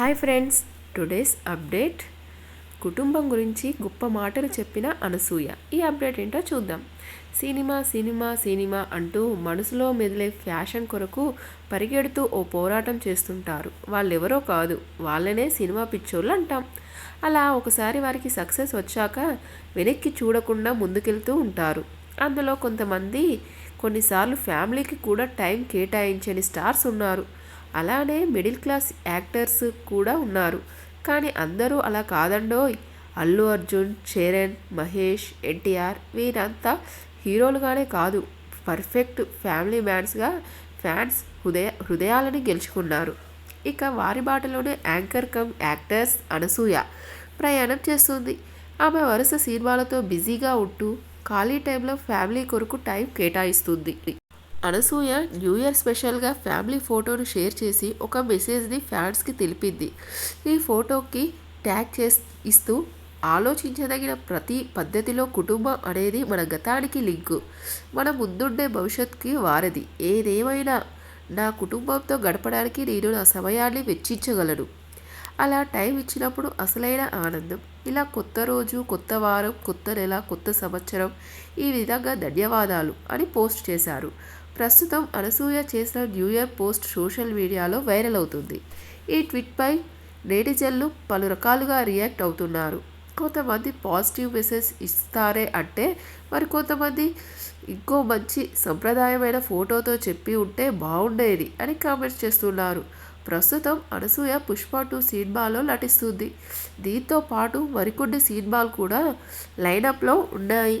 Hi friends today's update. కుటుంబం గురించి గొప్ప మాటలు చెప్పిన అనసూయ. ఈ అప్డేట్ ఏంటో చూద్దాం. సినిమా సినిమా సినిమా అంటూ మనసులో మెదిలే ఫ్యాషన్ కొరకు పరిగెడుతూ ఓ పోరాటం చేస్తుంటారు. వాళ్ళెవరో కాదు వాళ్ళనే సినిమా పిచ్చోళ్ళు అంటాం. అలా ఒకసారి వారికి సక్సెస్ వచ్చాక వెనక్కి చూడకుండా ముందుకెళ్తూ ఉంటారు. అందులో కొంతమంది కొన్నిసార్లు ఫ్యామిలీకి కూడా టైం కేటాయించని స్టార్స్ ఉన్నారు. అలానే మిడిల్ క్లాస్ యాక్టర్స్ కూడా ఉన్నారు. కానీ అందరూ అలా కాదండోయ్. అల్లు అర్జున్ చరణ్ మహేష్ ఎన్టీఆర్ వీరంతా హీరోలుగానే కాదు. పర్ఫెక్ట్ ఫ్యామిలీ మ్యాన్స్గా ఫ్యాన్స్ హృదయ హృదయాలని గెలుచుకున్నారు. ఇక వారి బాటలోనే యాంకర్ కమ్ యాక్టర్స్ అనసూయ ప్రయాణం చేస్తుంది. ఆమె వరుస సినిమాలతో బిజీగా ఉంటూ ఖాళీ టైంలో ఫ్యామిలీ కొరకు టైం కేటాయిస్తుంది. అనసూయ న్యూ ఇయర్ స్పెషల్గా ఫ్యామిలీ ఫోటోను షేర్ చేసి ఒక మెసేజ్ని ఫ్యాన్స్కి తెలిపింది. ఈ ఫోటోకి ట్యాగ్ చేస్ ఇస్తూ ఆలోచించదగిన ప్రతి పద్ధతిలో కుటుంబం అనేది మన గతానికి లింకు. మన ముందుండే భవిష్యత్తుకి వారది. ఏదేమైనా నా కుటుంబంతో గడపడానికి నేను నా సమయాన్ని వెచ్చించగలను. అలా టైం ఇచ్చినప్పుడు అసలైన ఆనందం. ఇలా కొత్త రోజు కొత్త వారం కొత్త నెల కొత్త సంవత్సరం ఈ విధంగా ధన్యవాదాలు అని పోస్ట్ చేశారు. ప్రస్తుతం అనసూయ చేసిన న్యూ ఇయర్ పోస్ట్ సోషల్ మీడియాలో వైరల్ అవుతుంది. ఈ ట్వీట్పై నేటిజన్లు పలు రకాలుగా రియాక్ట్ అవుతున్నారు. కొంతమంది పాజిటివ్ మెసేజ్ ఇస్తారే అంటే మరి కొంతమంది ఇంకో మంచి సంప్రదాయమైన ఫోటోతో చెప్పి ఉంటే బాగుండేది అని కామెంట్స్ చేస్తున్నారు. ప్రస్తుతం అనసూయ పుష్ప టూ సినిమాలో నటిస్తుంది. దీంతో పాటు మరికొన్ని సినిమాలు కూడా లైనప్లో ఉన్నాయి.